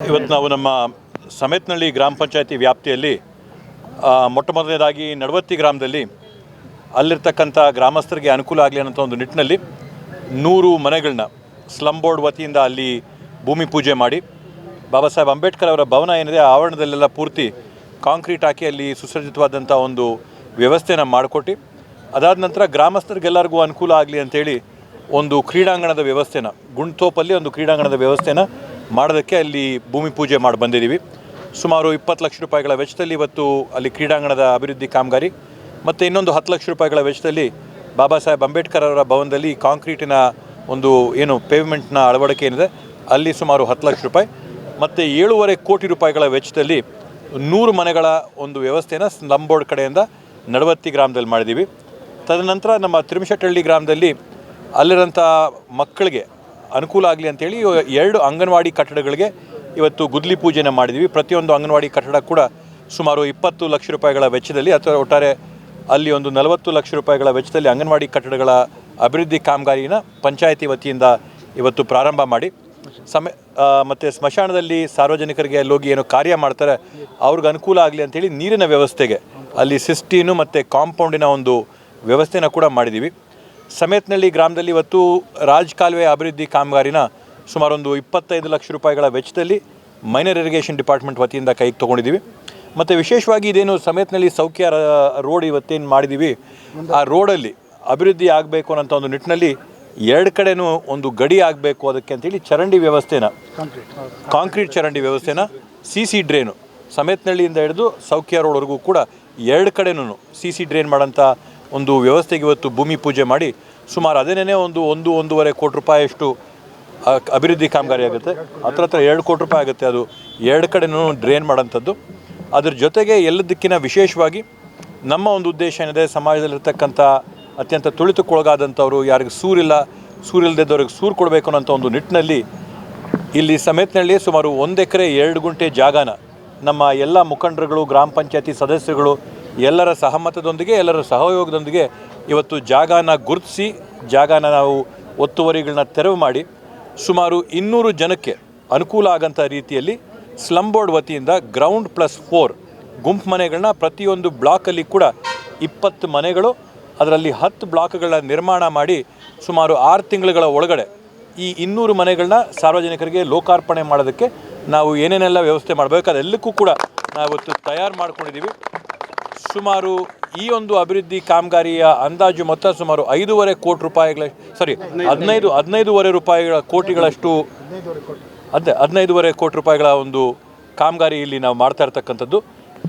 ಇವತ್ತು ನಾವು ನಮ್ಮ ಸಮೇತನಹಳ್ಳಿ ಗ್ರಾಮ ಪಂಚಾಯತಿ ವ್ಯಾಪ್ತಿಯಲ್ಲಿ ಮೊಟ್ಟ ಮೊದಲನೇದಾಗಿ ನಡವತ್ತಿ ಗ್ರಾಮದಲ್ಲಿ ಅಲ್ಲಿರ್ತಕ್ಕಂಥ ಗ್ರಾಮಸ್ಥರಿಗೆ ಅನುಕೂಲ ಆಗಲಿ ಅನ್ನೋಂಥ ಒಂದು ನಿಟ್ಟಿನಲ್ಲಿ ನೂರು ಮನೆಗಳನ್ನ ಸ್ಲಮ್ ಬೋರ್ಡ್ ವತಿಯಿಂದ ಅಲ್ಲಿ ಭೂಮಿ ಪೂಜೆ ಮಾಡಿ, ಬಾಬಾ ಸಾಹೇಬ್ ಅಂಬೇಡ್ಕರ್ ಅವರ ಭವನ ಏನಿದೆ ಆವರಣದಲ್ಲೆಲ್ಲ ಪೂರ್ತಿ ಕಾಂಕ್ರೀಟ್ ಹಾಕಿ ಅಲ್ಲಿ ಸುಸಜ್ಜಿತವಾದಂಥ ಒಂದು ವ್ಯವಸ್ಥೆನ ಮಾಡಿಕೊಟ್ಟು, ಅದಾದ ನಂತರ ಗ್ರಾಮಸ್ಥರಿಗೆಲ್ಲರಿಗೂ ಅನುಕೂಲ ಆಗಲಿ ಅಂತೇಳಿ ಒಂದು ಕ್ರೀಡಾಂಗಣದ ವ್ಯವಸ್ಥೆನ, ಗುಂಡ್ತೋಪಲ್ಲಿ ಒಂದು ಕ್ರೀಡಾಂಗಣದ ವ್ಯವಸ್ಥೆನ ಮಾಡೋದಕ್ಕೆ ಅಲ್ಲಿ ಭೂಮಿ ಪೂಜೆ ಮಾಡಿ ಬಂದಿದ್ದೀವಿ. ಸುಮಾರು ಇಪ್ಪತ್ತು ಲಕ್ಷ ರೂಪಾಯಿಗಳ ವೆಚ್ಚದಲ್ಲಿ ಇವತ್ತು ಅಲ್ಲಿ ಕ್ರೀಡಾಂಗಣದ ಅಭಿವೃದ್ಧಿ ಕಾಮಗಾರಿ ಮತ್ತು ಇನ್ನೊಂದು ಹತ್ತು ಲಕ್ಷ ರೂಪಾಯಿಗಳ ವೆಚ್ಚದಲ್ಲಿ ಬಾಬಾ ಸಾಹೇಬ್ ಅಂಬೇಡ್ಕರ್ ಅವರ ಭವನದಲ್ಲಿ ಕಾಂಕ್ರೀಟಿನ ಒಂದು ಏನು ಪೇವ್ಮೆಂಟ್ನ ಅಳವಡಿಕೆ ಏನಿದೆ, ಅಲ್ಲಿ ಸುಮಾರು ಹತ್ತು ಲಕ್ಷ ರೂಪಾಯಿ ಮತ್ತು ಏಳೂವರೆ ಕೋಟಿ ರೂಪಾಯಿಗಳ ವೆಚ್ಚದಲ್ಲಿ ನೂರು ಮನೆಗಳ ಒಂದು ವ್ಯವಸ್ಥೆನ ಸ್ಲಮ್ ಬೋರ್ಡ್ ಕಡೆಯಿಂದ ನಡವತ್ತಿ ಗ್ರಾಮದಲ್ಲಿ ಮಾಡಿದ್ದೀವಿ. ತದನಂತರ ನಮ್ಮ ತಿರುಮಶೆಟ್ಟಹಳ್ಳಿ ಗ್ರಾಮದಲ್ಲಿ ಅಲ್ಲಿರೋಂಥ ಮಕ್ಕಳಿಗೆ ಅನುಕೂಲ ಆಗಲಿ ಅಂತೇಳಿ ಎರಡು ಅಂಗನವಾಡಿ ಕಟ್ಟಡಗಳಿಗೆ ಇವತ್ತು ಗುದ್ಲಿ ಪೂಜೆನ ಮಾಡಿದ್ವಿ. ಪ್ರತಿಯೊಂದು ಅಂಗನವಾಡಿ ಕಟ್ಟಡ ಕೂಡ ಸುಮಾರು ಇಪ್ಪತ್ತು ಲಕ್ಷ ರೂಪಾಯಿಗಳ ವೆಚ್ಚದಲ್ಲಿ ಅಥವಾ ಒಟ್ಟಾರೆ ಅಲ್ಲಿ ಒಂದು ನಲವತ್ತು ಲಕ್ಷ ರೂಪಾಯಿಗಳ ವೆಚ್ಚದಲ್ಲಿ ಅಂಗನವಾಡಿ ಕಟ್ಟಡಗಳ ಅಭಿವೃದ್ಧಿ ಕಾಮಗಾರಿನ ಪಂಚಾಯತಿ ವತಿಯಿಂದ ಇವತ್ತು ಪ್ರಾರಂಭ ಮಾಡಿ. ಸಮ ಮತ್ತು ಸ್ಮಶಾನದಲ್ಲಿ ಸಾರ್ವಜನಿಕರಿಗೆ ಹೋಗಿ ಏನು ಕಾರ್ಯ ಮಾಡ್ತಾರೆ, ಅವ್ರಿಗೆ ಅನುಕೂಲ ಆಗಲಿ ಅಂತೇಳಿ ನೀರಿನ ವ್ಯವಸ್ಥೆಗೆ ಅಲ್ಲಿ ಸಿಸ್ಟೀನು ಮತ್ತು ಕಾಂಪೌಂಡಿನ ಒಂದು ವ್ಯವಸ್ಥೆನ ಕೂಡ ಮಾಡಿದ್ದೀವಿ ಸಮೇತನಹಳ್ಳಿ ಗ್ರಾಮದಲ್ಲಿ ಇವತ್ತು ರಾಜ್ ಕಾಲುವೆ ಅಭಿವೃದ್ಧಿ ಕಾಮಗಾರಿನ ಸುಮಾರೊಂದು ಇಪ್ಪತ್ತೈದು ಲಕ್ಷ ರೂಪಾಯಿಗಳ ವೆಚ್ಚದಲ್ಲಿ ಮೈನರ್ ಇರಿಗೇಷನ್ ಡಿಪಾರ್ಟ್ಮೆಂಟ್ ವತಿಯಿಂದ ಕೈಗೆ ತೊಗೊಂಡಿದ್ದೀವಿ. ಮತ್ತು ವಿಶೇಷವಾಗಿ ಇದೇನು ಸಮೇತನಹಳ್ಳಿ ಸೌಖ್ಯ ರೋಡ್ ಇವತ್ತೇನು ಮಾಡಿದ್ದೀವಿ ಆ ರೋಡಲ್ಲಿ ಅಭಿವೃದ್ಧಿ ಆಗಬೇಕು ಅನ್ನೋಂಥ ಒಂದು ನಿಟ್ಟಿನಲ್ಲಿ ಎರಡು ಕಡೆನೂ ಒಂದು ಗಡಿ ಆಗಬೇಕು ಅದಕ್ಕೆ ಅಂತೇಳಿ ಚರಂಡಿ ವ್ಯವಸ್ಥೆನ ಕಾಂಕ್ರೀಟ್ ಚರಂಡಿ ವ್ಯವಸ್ಥೆನ ಸಿ ಸಿ ಡ್ರೇನು ಸಮೇತನಹಳ್ಳಿಯಿಂದ ಹಿಡಿದು ಸೌಖ್ಯ ರೋಡ್ವರೆಗೂ ಕೂಡ ಎರಡು ಕಡೆನೂ ಸಿ ಸಿ ಡ್ರೈನ್ ಮಾಡೋಂಥ ಒಂದು ವ್ಯವಸ್ಥೆಗೆ ಇವತ್ತು ಭೂಮಿ ಪೂಜೆ ಮಾಡಿ ಸುಮಾರು ಅದೇನೇ ಒಂದು ಒಂದು, ಒಂದೂವರೆ ಕೋಟಿ ರೂಪಾಯಿಯಷ್ಟು ಅಭಿವೃದ್ಧಿ ಕಾಮಗಾರಿ ಆಗುತ್ತೆ. ಹತ್ರ ಹತ್ರ ಎರಡು ಕೋಟಿ ರೂಪಾಯಿ ಆಗುತ್ತೆ. ಅದು ಎರಡು ಕಡೆನೂ ಡ್ರೈನ್ ಮಾಡೋಂಥದ್ದು. ಅದ್ರ ಜೊತೆಗೆ ಎಲ್ಲದಕ್ಕಿಂತ ವಿಶೇಷವಾಗಿ ನಮ್ಮ ಒಂದು ಉದ್ದೇಶ ಏನಿದೆ, ಸಮಾಜದಲ್ಲಿರ್ತಕ್ಕಂಥ ಅತ್ಯಂತ ತುಳಿತಕ್ಕೊಳಗಾದಂಥವ್ರು, ಯಾರಿಗೆ ಸೂರಿಲ್ಲ ಸೂರಿಲ್ಲದಿದ್ದವ್ರಿಗೆ ಸೂರು ಕೊಡಬೇಕು ಅನ್ನೋಂಥ ಒಂದು ನಿಟ್ಟಿನಲ್ಲಿ ಇಲ್ಲಿ ಸಮೇತನಲ್ಲಿ ಸುಮಾರು ಒಂದು ಎಕರೆ, ಎರಡು ಗುಂಟೆ ಜಾಗನ ನಮ್ಮ ಎಲ್ಲ ಮುಖಂಡರುಗಳು, ಗ್ರಾಮ ಪಂಚಾಯತಿ ಸದಸ್ಯರುಗಳು ಎಲ್ಲರ ಸಹಮತದೊಂದಿಗೆ, ಎಲ್ಲರ ಸಹಯೋಗದೊಂದಿಗೆ ಇವತ್ತು ಜಾಗನ ಗುರುತಿಸಿ, ಜಾಗನ ನಾವು ಒತ್ತುವರಿಗಳನ್ನ ತೆರವು ಮಾಡಿ, ಸುಮಾರು ಇನ್ನೂರು ಜನಕ್ಕೆ ಅನುಕೂಲ ಆಗಂಥ ರೀತಿಯಲ್ಲಿ ಸ್ಲಮ್ ಬೋರ್ಡ್ ವತಿಯಿಂದ ಗ್ರೌಂಡ್ ಪ್ಲಸ್ ಫೋರ್ ಗುಂಪು ಮನೆಗಳನ್ನ ಪ್ರತಿಯೊಂದು ಬ್ಲಾಕಲ್ಲಿ ಕೂಡ ಇಪ್ಪತ್ತು ಮನೆಗಳು, ಅದರಲ್ಲಿ ಹತ್ತು ಬ್ಲಾಕ್ಗಳನ್ನ ನಿರ್ಮಾಣ ಮಾಡಿ ಸುಮಾರು ಆರು ತಿಂಗಳುಗಳ ಒಳಗಡೆ ಈ ಇನ್ನೂರು ಮನೆಗಳನ್ನ ಸಾರ್ವಜನಿಕರಿಗೆ ಲೋಕಾರ್ಪಣೆ ಮಾಡೋದಕ್ಕೆ ನಾವು ಏನೇನೆಲ್ಲ ವ್ಯವಸ್ಥೆ ಮಾಡಬೇಕು ಅದೆಲ್ಲಕ್ಕೂ ಕೂಡ ನಾವು ಇವತ್ತು ತಯಾರು ಮಾಡ್ಕೊಂಡಿದ್ದೀವಿ. ಸುಮಾರು ಈ ಒಂದು ಅಭಿವೃದ್ಧಿ ಕಾಮಗಾರಿಯ ಅಂದಾಜು ಮೊತ್ತ ಸುಮಾರು ಐದೂವರೆ ಕೋಟಿ ರೂಪಾಯಿಗಳ ಸಾರಿ ಹದಿನೈದು, ಹದಿನೈದೂವರೆ ರೂಪಾಯಿಗಳ ಕೋಟಿಗಳಷ್ಟು, ಅದೇ, ಹದಿನೈದೂವರೆ ಕೋಟಿ ರೂಪಾಯಿಗಳ ಒಂದು ಕಾಮಗಾರಿ ಇಲ್ಲಿ ನಾವು ಮಾಡ್ತಾ ಇರ್ತಕ್ಕಂಥದ್ದು.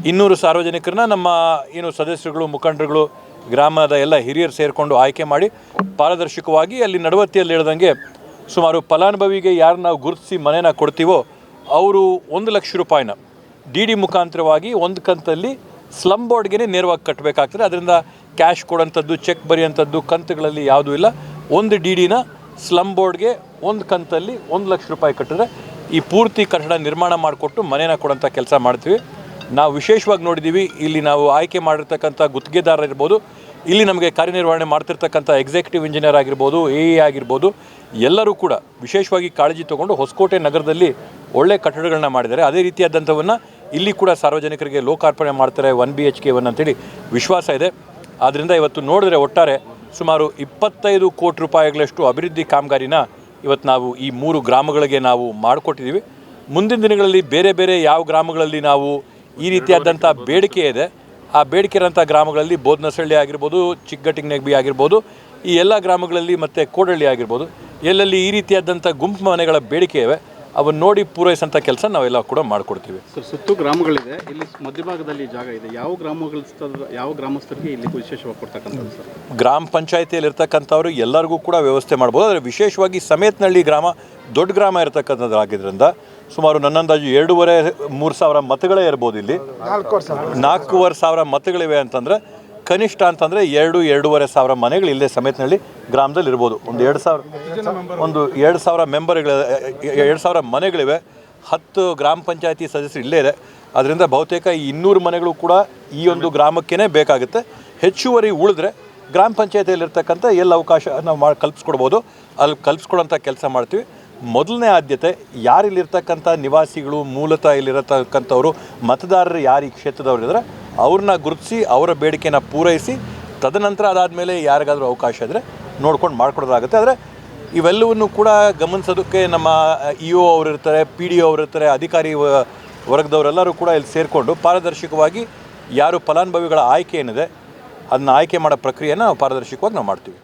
ಇನ್ನೂರು ಸಾರ್ವಜನಿಕರನ್ನ ನಮ್ಮ, ಏನು ಸದಸ್ಯರುಗಳು, ಮುಖಂಡರುಗಳು, ಗ್ರಾಮದ ಎಲ್ಲ ಹಿರಿಯರು ಸೇರಿಕೊಂಡು ಆಯ್ಕೆ ಮಾಡಿ ಪಾರದರ್ಶಕವಾಗಿ ಅಲ್ಲಿ ನಡವತ್ತಿಯಲ್ಲಿ ಹೇಳ್ದಂಗೆ ಸುಮಾರು ಫಲಾನುಭವಿಗೆ ಯಾರು ನಾವು ಗುರುತಿಸಿ ಮನೆನ ಕೊಡ್ತೀವೋ, ಅವರು ಒಂದು ಲಕ್ಷ ರೂಪಾಯಿನ ಡಿ ಡಿ ಮುಖಾಂತರವಾಗಿ ಒಂದು ಕಂತಲ್ಲಿ ಸ್ಲಮ್ ಬೋರ್ಡ್ಗೆ ನೇರವಾಗಿ ಕಟ್ಟಬೇಕಾಗ್ತದೆ ಅದರಿಂದ ಕ್ಯಾಶ್ ಕೊಡೋಂಥದ್ದು, ಚೆಕ್ ಬರೆಯೋಂಥದ್ದು ಕಂತುಗಳಲ್ಲಿ ಯಾವುದೂ ಇಲ್ಲ. ಒಂದು ಡಿ ಡಿನ ಸ್ಲಮ್ ಬೋರ್ಡ್ಗೆ ಒಂದು ಕಂತಲ್ಲಿ ಒಂದು ಲಕ್ಷ ರೂಪಾಯಿ ಕಟ್ಟಿದ್ರೆ ಈ ಪೂರ್ತಿ ಕಟ್ಟಡ ನಿರ್ಮಾಣ ಮಾಡಿಕೊಟ್ಟು ಮನೇನ ಕೊಡೋಂಥ ಕೆಲಸ ಮಾಡ್ತೀವಿ. ನಾವು ವಿಶೇಷವಾಗಿ ನೋಡಿದ್ದೀವಿ, ಇಲ್ಲಿ ನಾವು ಆಯ್ಕೆ ಮಾಡಿರ್ತಕ್ಕಂಥ ಗುತ್ತಿಗೆದಾರ ಇರ್ಬೋದು, ಇಲ್ಲಿ ನಮಗೆ ಕಾರ್ಯನಿರ್ವಹಣೆ ಮಾಡ್ತಿರ್ತಕ್ಕಂಥ ಎಕ್ಸಿಕ್ಯೂಟಿವ್ ಇಂಜಿನಿಯರ್ ಆಗಿರ್ಬೋದು, ಎ ಎ ಆಗಿರ್ಬೋದು, ಎಲ್ಲರೂ ಕೂಡ ವಿಶೇಷವಾಗಿ ಕಾಳಜಿ ತಗೊಂಡು ಹೊಸಕೋಟೆ ನಗರದಲ್ಲಿ ಒಳ್ಳೆ ಕಟ್ಟಡಗಳನ್ನ ಮಾಡಿದ್ದಾರೆ. ಅದೇ ರೀತಿಯಾದಂಥವನ್ನು ಇಲ್ಲಿ ಕೂಡ ಸಾರ್ವಜನಿಕರಿಗೆ ಲೋಕಾರ್ಪಣೆ ಮಾಡ್ತಾರೆ one B H K one ಅಂತೇಳಿ ವಿಶ್ವಾಸ ಇದೆ. ಆದ್ದರಿಂದ ಇವತ್ತು ನೋಡಿದ್ರೆ ಒಟ್ಟಾರೆ ಸುಮಾರು ಇಪ್ಪತ್ತೈದು ಕೋಟಿ ರೂಪಾಯಿಗಳಷ್ಟು ಅಭಿವೃದ್ಧಿ ಕಾಮಗಾರಿನ ಇವತ್ತು ನಾವು ಈ ಮೂರು ಗ್ರಾಮಗಳಿಗೆ ನಾವು ಮಾಡಿಕೊಟ್ಟಿದ್ದೀವಿ. ಮುಂದಿನ ದಿನಗಳಲ್ಲಿ ಬೇರೆ ಬೇರೆ ಯಾವ ಗ್ರಾಮಗಳಲ್ಲಿ ನಾವು ಈ ರೀತಿಯಾದಂಥ ಬೇಡಿಕೆ ಇದೆ. ಆ ಬೇಡಿಕೆ ಇರೋಂಥ ಗ್ರಾಮಗಳಲ್ಲಿ ಬೋದ್ನಸಳ್ಳಿ ಆಗಿರ್ಬೋದು ಚಿಕ್ಕಗಟ್ಟಿಂಗ್ನೆಗ್ಬಿ ಆಗಿರ್ಬೋದು, ಈ ಎಲ್ಲ ಗ್ರಾಮಗಳಲ್ಲಿ ಮತ್ತು ಕೋಡಳ್ಳಿ ಆಗಿರ್ಬೋದು. ಎಲ್ಲೆಲ್ಲಿ ಈ ರೀತಿಯಾದಂಥ ಗುಂಪು ಮನೆಗಳ ಬೇಡಿಕೆ ಇವೆ. ಅವನ್ನ ನೋಡಿ ಪೂರೈಸಂಥ ಕೆಲಸ ನಾವೆಲ್ಲ ಕೂಡ ಮಾಡಿಕೊಡ್ತೀವಿ. ಸರ್ ಸುತ್ತು ಗ್ರಾಮಗಳಿದೆ. ಇಲ್ಲಿ ಮಧ್ಯಭಾಗದಲ್ಲಿ ಜಾಗ ಇದೆ. ಯಾವ ಗ್ರಾಮಗಳ ಯಾವ ಗ್ರಾಮಸ್ಥರಿಗೆ ಇಲ್ಲಿ ವಿಶೇಷವಾಗಿ ಕೊಡ್ತಕ್ಕಂಥದ್ದು ಸರ್? ಗ್ರಾಮ ಪಂಚಾಯತಿಯಲ್ಲಿ ಇರ್ತಕ್ಕಂಥವ್ರು ಎಲ್ಲರಿಗೂ ಕೂಡ ವ್ಯವಸ್ಥೆ ಮಾಡ್ಬೋದು. ಆದರೆ ವಿಶೇಷವಾಗಿ ಸಮೇತನಹಳ್ಳಿ ಗ್ರಾಮ ದೊಡ್ಡ ಗ್ರಾಮ ಇರತಕ್ಕಂಥದ್ದಾಗಿದ್ದರಿಂದ ಸುಮಾರು ನನ್ನಂದಾಜು ಎರಡೂವರೆ ಮೂರು ಸಾವಿರ ಮತಗಳೇ ಇರ್ಬೋದು ಇಲ್ಲಿ. ನಾಲ್ಕೂವರೆ ಸಾವಿರ ಮತಗಳಿವೆ ಅಂತಂದರೆ ಕನಿಷ್ಠ ಅಂತಂದರೆ ಎರಡು, ಎರಡೂವರೆ ಸಾವಿರ ಮನೆಗಳು ಇಲ್ಲೇ ಸಮೇತನಲ್ಲಿ ಗ್ರಾಮದಲ್ಲಿ ಇರ್ಬೋದು. ಒಂದು ಎರಡು ಸಾವಿರ ಒಂದು ಎರಡು ಸಾವಿರ ಮೆಂಬರ್ಗಳ, ಎರಡು ಸಾವಿರ ಮನೆಗಳಿವೆ. ಹತ್ತು ಗ್ರಾಮ ಪಂಚಾಯತಿ ಸದಸ್ಯರು ಇಲ್ಲೇ ಇದೆ. ಅದರಿಂದ ಬಹುತೇಕ ಇನ್ನೂರು ಮನೆಗಳು ಕೂಡ ಈ ಒಂದು ಗ್ರಾಮಕ್ಕೇ ಬೇಕಾಗುತ್ತೆ. ಹೆಚ್ಚುವರಿ ಉಳಿದ್ರೆ ಗ್ರಾಮ ಪಂಚಾಯತಿಯಲ್ಲಿರ್ತಕ್ಕಂಥ ಎಲ್ಲ ಅವಕಾಶ ನಾವು ಮಾಡಿ ಕಲ್ಪಿಸ್ಕೊಡ್ಬೋದು. ಅಲ್ಲಿ ಕಲ್ಪಿಸ್ಕೊಡೋಂಥ ಕೆಲಸ ಮಾಡ್ತೀವಿ. ಮೊದಲನೇ ಆದ್ಯತೆ ಯಾರಿಲ್ಲಿರ್ತಕ್ಕಂಥ ನಿವಾಸಿಗಳು, ಮೂಲತಃ ಇಲ್ಲಿರತಕ್ಕಂಥವ್ರು, ಮತದಾರರು ಯಾರು ಈ ಕ್ಷೇತ್ರದವ್ರು ಇದ್ದಾರೆ ಅವ್ರನ್ನ ಗುರುತಿಸಿ, ಅವರ ಬೇಡಿಕೆನ ಪೂರೈಸಿ, ತದನಂತರ ಅದಾದಮೇಲೆ ಯಾರಿಗಾದರೂ ಅವಕಾಶ ಇದ್ದರೆ ನೋಡ್ಕೊಂಡು ಮಾಡಿಕೊಡೋದಾಗುತ್ತೆ. ಆದರೆ ಇವೆಲ್ಲವನ್ನು ಕೂಡ ಗಮನಿಸೋದಕ್ಕೆ ನಮ್ಮ ಇ ಒ ಅವರು ಇರ್ತಾರೆ ಪಿ ಡಿ ಒ ಅವರು ಇರ್ತಾರೆ ಅಧಿಕಾರಿ ವರ್ಗದವರೆಲ್ಲರೂ ಕೂಡ ಇಲ್ಲಿ ಸೇರಿಕೊಂಡು ಪಾರದರ್ಶಕವಾಗಿ ಯಾರು ಫಲಾನುಭವಿಗಳ ಆಯ್ಕೆ ಏನಿದೆ, ಅದನ್ನ ಆಯ್ಕೆ ಮಾಡೋ ಪ್ರಕ್ರಿಯೆನ ಪಾರದರ್ಶಕವಾಗಿ ನಾವು ಮಾಡ್ತೀವಿ.